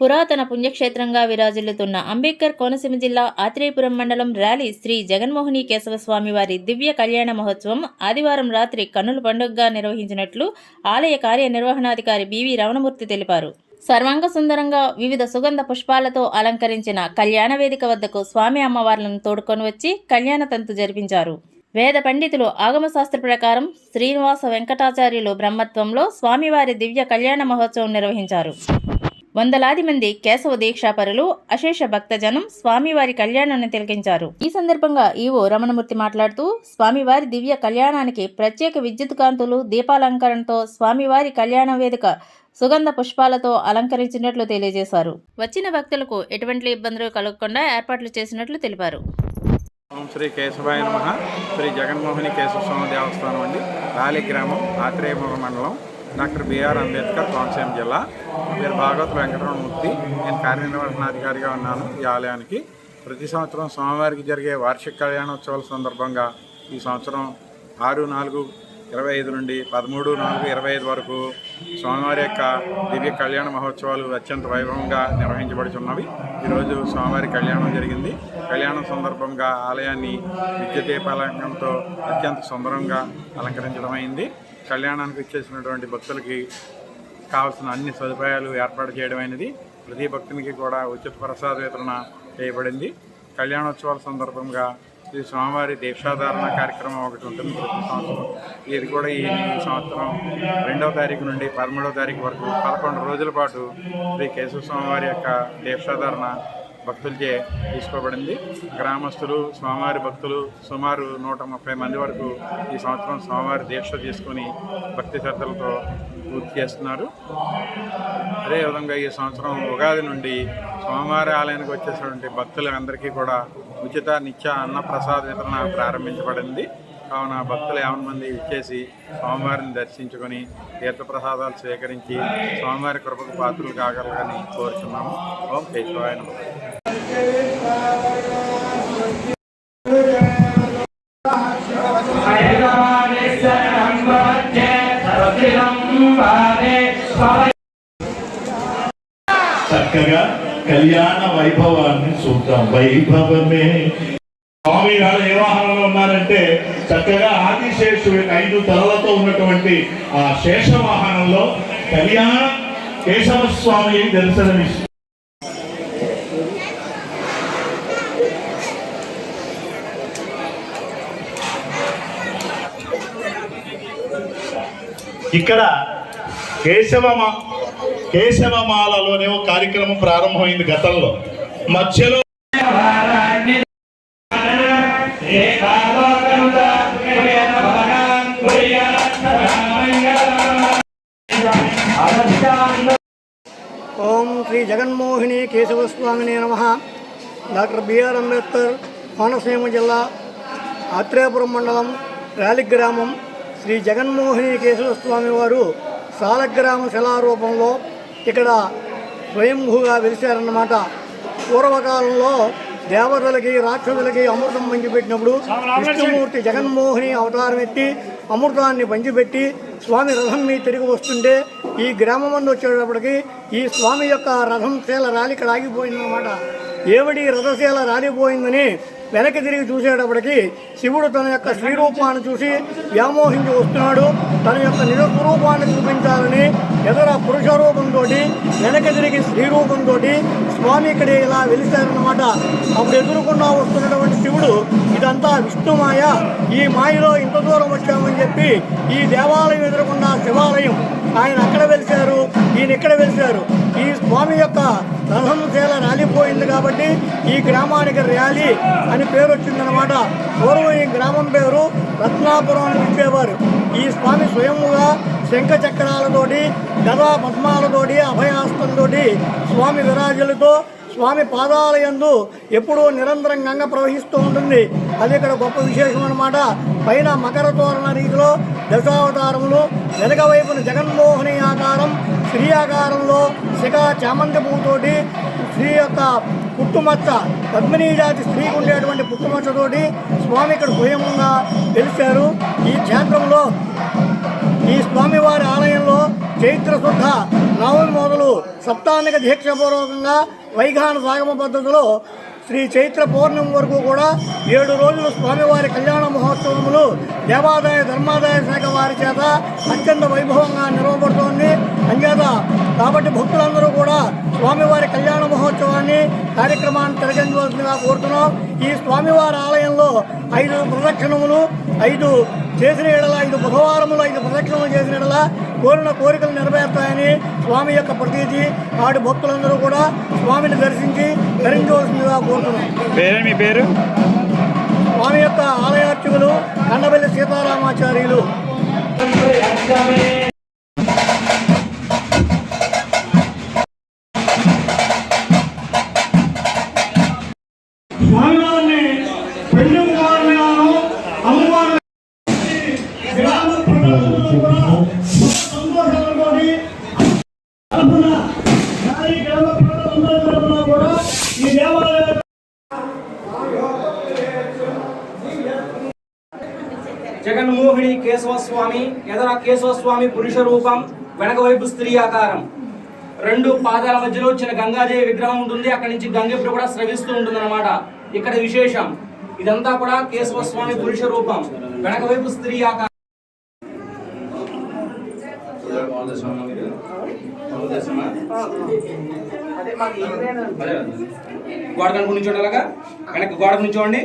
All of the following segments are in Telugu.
పురాతన పుణ్యక్షేత్రంగా విరాజిల్లుతున్న అంబేద్కర్ కోనసీమ జిల్లా ఆత్రేయపురం మండలం ర్యాలీ శ్రీ జగన్మోహిని కేశవస్వామి వారి దివ్య కళ్యాణ మహోత్సవం ఆదివారం రాత్రి కన్నుల పండుగగా నిర్వహించినట్లు ఆలయ కార్యనిర్వహణాధికారి బివి రమణమూర్తి తెలిపారు. సర్వాంగ సుందరంగా వివిధ సుగంధ పుష్పాలతో అలంకరించిన కళ్యాణ వేదిక వద్దకు స్వామి అమ్మవార్లను తోడుకొని వచ్చి కళ్యాణ తంతు జరిపించారు. వేద పండితులు ఆగమశాస్త్ర ప్రకారం శ్రీనివాస వెంకటాచార్యులు బ్రహ్మత్వంలో స్వామివారి దివ్య కళ్యాణ మహోత్సవం నిర్వహించారు. వందలాది మంది కేశవ దీక్షాపరులు అశేష భక్తజనం స్వామివారి కళ్యాణాన్ని తిలకించారు. ఈ సందర్భంగా ఈవో రమణమూర్తి మాట్లాడుతూ స్వామివారి దివ్య కళ్యాణానికి ప్రత్యేక విద్యుత్ కాంతులు దీపాలంకరణతో స్వామివారి కళ్యాణ వేదిక సుగంధ పుష్పాలతో అలంకరించినట్లు తెలియజేశారు. వచ్చిన భక్తులకు ఎటువంటి ఇబ్బందులు కలగకుండా ఏర్పాట్లు చేసినట్లు తెలిపారు. ఓం శ్రీ కేశవాయ నమ. శ్రీ జగన్మోహిని కేశవ స్వామి దేవస్థానం అండి. రాలి గ్రామం ఆత్రేయపురం మండలం. డాక్టర్ బిఆర్ అంబేద్కర్ కోనసీమ జిల్లా. పేరు భాగవత్ వెంకటరమణమూర్తి. నేను కార్యనిర్వహణాధికారిగా ఉన్నాను ఈ ఆలయానికి. ప్రతి సంవత్సరం స్వామివారికి జరిగే వార్షిక కళ్యాణోత్సవాల సందర్భంగా ఈ సంవత్సరం ఆరు నాలుగు ఇరవై ఐదు నుండి పదమూడు నాలుగు ఇరవై ఐదు వరకు స్వామివారి యొక్క దివ్య కళ్యాణ మహోత్సవాలు అత్యంత వైభవంగా నిర్వహించబడుచున్నవి. ఈరోజు స్వామివారి కళ్యాణం జరిగింది. కళ్యాణం సందర్భంగా ఆలయాన్ని విద్య దీపాలంకరణతో అత్యంత సుందరంగా అలంకరించడం అయింది కళ్యాణానికి ఇచ్చేసినటువంటి భక్తులకి కావాల్సిన అన్ని సదుపాయాలు ఏర్పాటు చేయడం అనేది ప్రతి భక్తునికి కూడా ఉచిత ప్రసాద వితరణ చేయబడింది. కళ్యాణోత్సవాల సందర్భంగా ఈ స్వామివారి దీక్షాధారణ కార్యక్రమం ఒకటి ఉంటుంది ప్రతి సంవత్సరం. ఇది కూడా ఈ సంవత్సరం రెండవ తారీఖు నుండి పదమూడవ తారీఖు వరకు పదకొండు రోజుల పాటు శ్రీ కేశవ స్వామివారి యొక్క దీక్షాధారణ భక్తులచే తీసుకోబడింది. గ్రామస్తులు స్వామివారి భక్తులు సుమారు నూట ముప్పై మంది వరకు ఈ సంవత్సరం స్వామివారి దీక్ష తీసుకొని భక్తి శ్రద్ధలతో పూర్తి చేస్తున్నారు. అదేవిధంగా ఈ సంవత్సరం ఉగాది నుండి స్వామివారి ఆలయానికి వచ్చేసినటువంటి భక్తులందరికీ కూడా ఉచిత నిత్య అన్న ప్రసాద వితరణ ప్రారంభించబడింది. కావున భక్తులు యావన మంది ఇచ్చేసి స్వామివారిని దర్శించుకొని తీర్థప్రసాదాలు స్వీకరించి స్వామివారి కృపకు పాత్రలు కాగలరని కోరుచున్నాము. ఓం కేశవాయన చక్కగా కళ్యాణ వైభవాన్ని చూద్దాం. వైభవమే. స్వామి గారు ఏ వాహనంలో ఉన్నారంటే చక్కగా ఆదిశేషుడి ఐదు తలలతో ఉన్నటువంటి ఆ శేష వాహనంలో కళ్యాణ కేశవ స్వామి దర్శనమిస్తుంది. ఇక్కడ కేశవమ కేశవమాలలోనే ఒక కార్యక్రమం ప్రారంభమైంది గతంలో. మధ్యలో ఓం శ్రీ జగన్మోహిని కేశవస్వామిని నమ. డాక్టర్ బిఆర్ అంబేద్కర్ కోనసీమ జిల్లా ఆత్రేయపురం మండలం ర్యాలి గ్రామం శ్రీ జగన్మోహిని కేశవస్వామి వారు సాలగ్రామ శిలారూపంలో ఇక్కడ స్వయంభూగా వెలిశారన్నమాట. పూర్వకాలంలో దేవతలకి రాక్షసులకి అమృతం పంచిపెట్టినప్పుడు విష్ణుమూర్తి జగన్మోహిని అవతారం ఎత్తి అమృతాన్ని పంచిపెట్టి స్వామి రథం మీద తిరిగి వస్తుంటే ఈ గ్రామం మందు వచ్చేటప్పటికి ఈ స్వామి యొక్క రథం శీల రాలి ఇక్కడ ఆగిపోయిందన్నమాట ఏమిటి రథశీల రాలిపోయిందని వెనక్కి తిరిగి చూసేటప్పటికి శివుడు తన యొక్క శ్రీరూపాన్ని చూసి వ్యామోహించి వస్తున్నాడు. తన యొక్క నిజ స్వరూపాన్ని చూపించాలని ఎదుర పురుష రూపంతో వెనక తిరిగి స్త్రీరూపంతో స్వామి ఇక్కడే ఇలా వెలిశారనమాట అప్పుడు ఎదుర్కొన్నా వస్తున్నటువంటి శివుడు ఇదంతా విష్ణుమాయ ఈ మాయలో ఇంత దూరం వచ్చామని చెప్పి ఈ దేవాలయం ఎదుర్కొన్న శివాలయం ఆయన అక్కడ వెలిశారు ఈయన ఇక్కడ వెలిశారు. ఈ స్వామి యొక్క రథం రాలిపోయింది కాబట్టి ఈ గ్రామానికి ర్యాలీ అని పేరు వచ్చిందనమాట పూర్వం ఈ గ్రామం పేరు రత్నాపురం అని పిలిచేవారు ఈ స్వామి స్వయముగా శంఖ చక్రాలతోటి గదా పద్మాలతోటి అభయాస్తంతో స్వామి విరాజులతో స్వామి పాదాలయందు ఎప్పుడూ నిరంతరం గంగ ప్రవహిస్తూ ఉంటుంది. అది ఇక్కడ గొప్ప విశేషం అనమాట పైన మకర తోరణ రీతిలో దశావతారములు వెనక వైపున జగన్మోహని ఆకారం స్త్రీ ఆకారంలో శిఖ చామంతి పువ్వుతోటి యొక్క పుట్టుమచ్చ పద్మినీ జాతి స్త్రీకి ఉండేటువంటి పుట్టుమచ్చతోటి స్వామి ఇక్కడ స్వయంగా తెలిశారు. ఈ క్షేత్రంలో ఈ స్వామివారి ఆలయంలో చైత్ర శుద్ధ నవమి మొదలు సప్తానిక దీక్షపూర్వకంగా వైఘాన సాగమ పద్ధతిలో శ్రీ చైత్ర పౌర్ణమి వరకు కూడా ఏడు రోజులు స్వామివారి కళ్యాణ మహోత్సవములు దేవాదాయ ధర్మాదాయ శాఖ వారి చేత అత్యంత వైభవంగా నిర్వబడుతోంది అంచేత కాబట్టి భక్తులందరూ కూడా స్వామివారి కళ్యాణ మహోత్సవాన్ని కార్యక్రమాన్ని తిరగించవలసిందిగా కోరుతున్నాం. ఈ స్వామివారి ఆలయంలో ఐదు ప్రదక్షిణములు ఐదు చేసిన ఎడల ఐదు బుధవారములు ఐదు ప్రదక్షిణలు చేసిన ఎడల కోరిన కోరికలు నెరవేరుతాయని స్వామి యొక్క ప్రతీతి. ఆడి భక్తులందరూ కూడా స్వామిని దర్శించి ధరించవలసిందిగా కోరుతున్నాం. పేరే మీ పేరు? స్వామి యొక్క ఆలయార్చకులు కండబెల్లి సీతారామాచార్యులు. జగన్మోహిని కేశవస్వామి ఎదర కేశవస్వామి పురుష రూపం వెనక వైపు స్త్రీ ఆకారం. రెండు పాదాల మధ్యలో చిన్న గంగాదేవి విగ్రహం ఉంటుంది. అక్కడి నుంచి గంగెప్పుడు కూడా స్రవిస్తూ ఉంటుంది అనమాట ఇక్కడ విశేషం ఇదంతా కూడా కేశవస్వామి పురుష రూపం. వెనక వైపు స్త్రీ ఆకారం. గోడ కనుక నుంచోండి అలాగా వెనక్కి గోడ నుంచోండి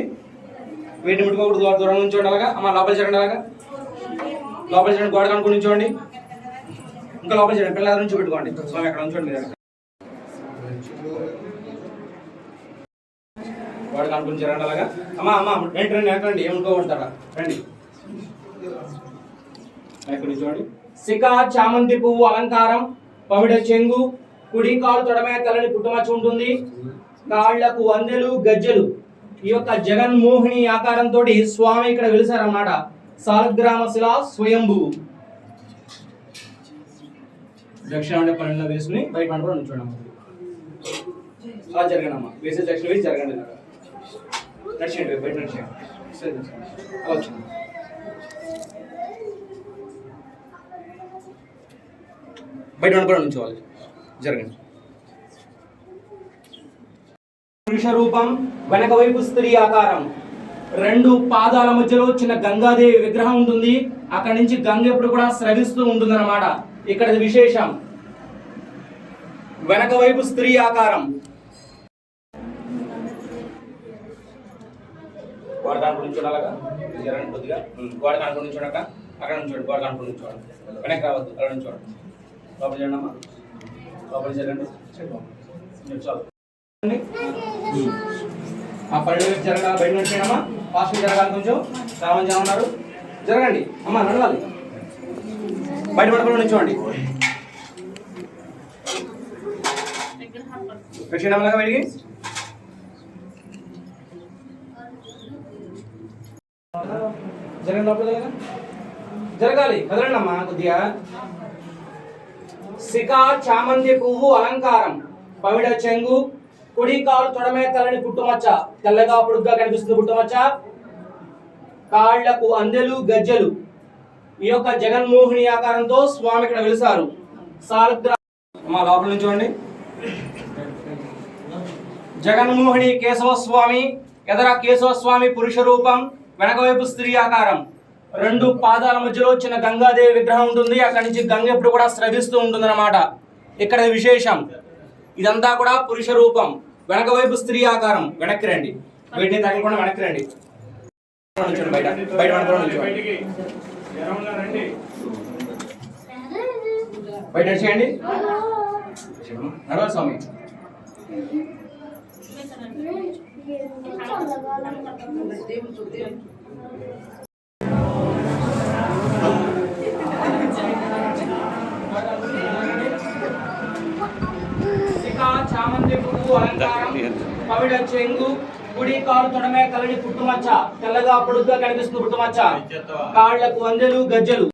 వేటి ముట్టుకోకూడదు దూరం దూరం నుంచి ఉండాలగా అమ్మ లోపల చేయండి అలాగా. లోపల చేయండి గోడ కనుక నుంచోండి ఇంకా లోపల చేయండి పిల్లల నుంచి పెట్టుకోండి. స్వామి ఎక్కడ ఉంచండి మీరు గోడ కనుక నుంచి రండి అలాగా. అమ్మ అమ్మ రండి రండి రండి. ఏమనుకోకుంటారా రండి. ఎక్కడ నుంచి చూడండి. సిక చామంతి పువ్వు అలంకారం పవిడ చెంగు కుడి కాలు తొడమే తలని పుట్టుమచ్చ ఉంటుంది కాళ్ళకు వందెలు గజ్జెలు. ఈ యొక్క జగన్మోహిని ఆకారంతో స్వామి ఇక్కడ వెలిసారన్నమాట. సాలగ్రామ శిల స్వయంభు. దక్షిణ పన్నెండులో వేసుకుని బయట పంట కూడా నుంచోండి. అలా జరగండి అమ్మా వేసే దక్షిణ వేసి జరగండి. నడిచేయండి బయట నడిచేయండి. అలా వచ్చింది బయట ఉండి కూడా నుంచోవాలి. జరగండి పురుష రూపం వెనక వైపు స్త్రీ ఆకారం. రెండు పాదాల మధ్యలో చిన్న గంగాదేవి విగ్రహం ఉంటుంది. అక్కడి నుంచి గంగ ఎప్పుడు కూడా స్రవిస్తూ ఉంటుంది అనమాట ఇక్కడ విశేషం. వెనక వైపు స్త్రీ ఆకారం. గోడ గురించి నుంచి చూడాలగా జరగండి కొద్దిగా. ఉం, గోడ చూడక అక్కడ నుంచి చూడండి గోడ గురించి నుంచి చూడండి. వెనక్కి రావద్దు అక్కడ నుంచి చూడండి. లోపల చేయండి అమ్మా లోపల చేయండి చాలు. ఆ పన్నెండు జరగ జరగాలి బయట నడిచేయమ్మా ఫాస్ట్ జరగాలి కొంచెం. రామని ఉన్నారు. జరగండి. అమ్మ నడవాలి. బయట పడకుండా నుంచోండి దక్షిణంలాగా బయటికి. జరగండి లోపల జరగాలి. కదలండి అమ్మా కొద్దిగా. శిఖా చామంతి పువ్వు అలంకారం. పవిడ చెంగు కుడి కాలు తొడమే తలని పుట్టుమచ్చ. తెల్లగా పొడుగ్గా కనిపిస్తుంది పుట్టుమచ్చ. కాళ్ళకు అందెలు గజ్జెలు. ఈ యొక్క జగన్మోహిని ఆకారంతో స్వామి ఇక్కడ వెలిసారు. సాలుద్ర మా లోపల నుంచి చూడండి. జగన్మోహిని కేశవ స్వామి ఎదర కేశవ స్వామి పురుష రూపం వెనక వైపు స్త్రీ ఆకారం. రెండు పాదాల మధ్యలో చిన్న గంగాదేవి విగ్రహం ఉంటుంది. అక్కడి నుంచి గంగ ఎప్పుడు కూడా స్రవిస్తూ ఉంటుంది అనమాట ఇక్కడ విశేషం ఇదంతా కూడా పురుష రూపం. వెనక వైపు స్త్రీ ఆకారం. వెనక్కి రండి. వీటిని తగ్గకుండా వెనక్కి రండి. బయట బయట బయట చేయండి స్వామి. పువ్వు అలంకారం పవిడ చెంగు కుడి కాలు తొడమే కలని పుట్టుమచ్చ. తెల్లగా పొడుగ్గా కనిపిస్తుంది పుట్టుమచ్చ. కాళ్ళకు వందెలు గజ్జెలు.